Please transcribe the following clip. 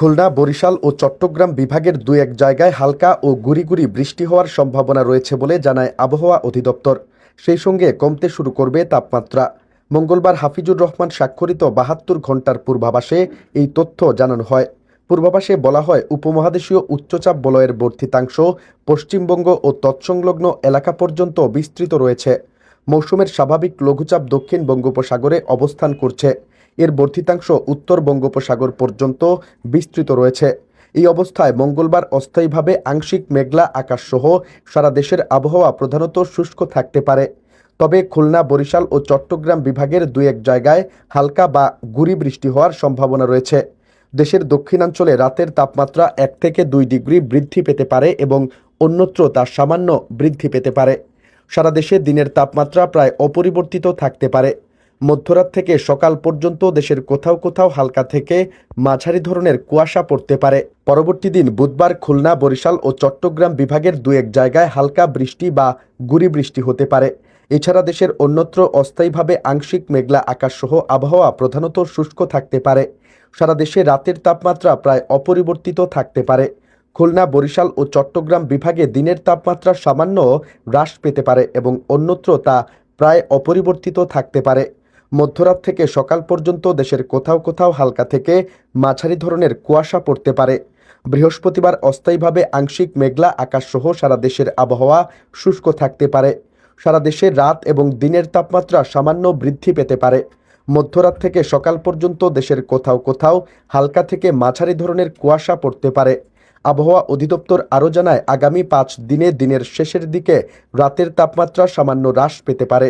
খুলনা, বরিশাল ও চট্টগ্রাম বিভাগের দু এক জায়গায় হালকা ও গুড়ি গুড়ি বৃষ্টি হওয়ার সম্ভাবনা রয়েছে বলে জানায় আবহাওয়া অধিদপ্তর। সেই সঙ্গে কমতে শুরু করবে তাপমাত্রা। মঙ্গলবার হাফিজুর রহমান স্বাক্ষরিত বাহাত্তর ঘণ্টার পূর্বাভাসে এই তথ্য জানানো হয়। পূর্বাভাসে বলা হয়, উপমহাদেশীয় উচ্চচাপ বলয়ের বর্ধিতাংশ পশ্চিমবঙ্গ ও তৎসংলগ্ন এলাকা পর্যন্ত বিস্তৃত রয়েছে। মৌসুমের স্বাভাবিক লঘুচাপ দক্ষিণ বঙ্গোপসাগরে অবস্থান করছে। এর বর্ধিতাংশ উত্তর বঙ্গোপসাগর পর্যন্ত বিস্তৃত রয়েছে। এই অবস্থায় মঙ্গলবার অস্থায়ীভাবে আংশিক মেঘলা আকাশসহ সারা দেশের আবহাওয়া প্রধানত শুষ্ক থাকতে পারে। তবে খুলনা, বরিশাল ও চট্টগ্রাম বিভাগের দুই এক জায়গায় হালকা বা গুড়ি বৃষ্টি হওয়ার সম্ভাবনা রয়েছে। দেশের দক্ষিণাঞ্চলে রাতের তাপমাত্রা এক থেকে দুই ডিগ্রি বৃদ্ধি পেতে পারে এবং অন্যত্র তা সামান্য বৃদ্ধি পেতে পারে। সারা দেশে দিনের তাপমাত্রা প্রায় অপরিবর্তিত থাকতে পারে। মধ্যরাত থেকে সকাল পর্যন্ত দেশের কোথাও কোথাও হালকা থেকে মাঝারি ধরনের কুয়াশা পড়তে পারে। পরবর্তী দিন বুধবার খুলনা, বরিশাল ও চট্টগ্রাম বিভাগের দু এক জায়গায় হালকা বৃষ্টি বা গুড়ি বৃষ্টি হতে পারে। এছাড়া দেশের অন্যত্র অস্থায়ীভাবে আংশিক মেঘলা আকাশসহ আবহাওয়া প্রধানত শুষ্ক থাকতে পারে। সারা দেশে রাতের তাপমাত্রা প্রায় অপরিবর্তিত থাকতে পারে। খুলনা, বরিশাল ও চট্টগ্রাম বিভাগে দিনের তাপমাত্রা সামান্য হ্রাস পেতে পারে এবং অন্যত্র তা প্রায় অপরিবর্তিত থাকতে পারে। মধ্যরাত থেকে সকাল পর্যন্ত দেশের কোথাও কোথাও হালকা থেকে মাঝারি ধরনের কুয়াশা পড়তে পারে। বৃহস্পতিবার অস্থায়ীভাবে আংশিক মেঘলা আকাশসহ সারা দেশের আবহাওয়া শুষ্ক থাকতে পারে। সারা দেশে রাত এবং দিনের তাপমাত্রা সামান্য বৃদ্ধি পেতে পারে। মধ্যরাত থেকে সকাল পর্যন্ত দেশের কোথাও কোথাও হালকা থেকে মাঝারি ধরনের কুয়াশা পড়তে পারে। আবহাওয়া অধিদপ্তর আরও জানায়, আগামী পাঁচ দিনে দিনের শেষের দিকে রাতের তাপমাত্রা সামান্য হ্রাস পেতে পারে।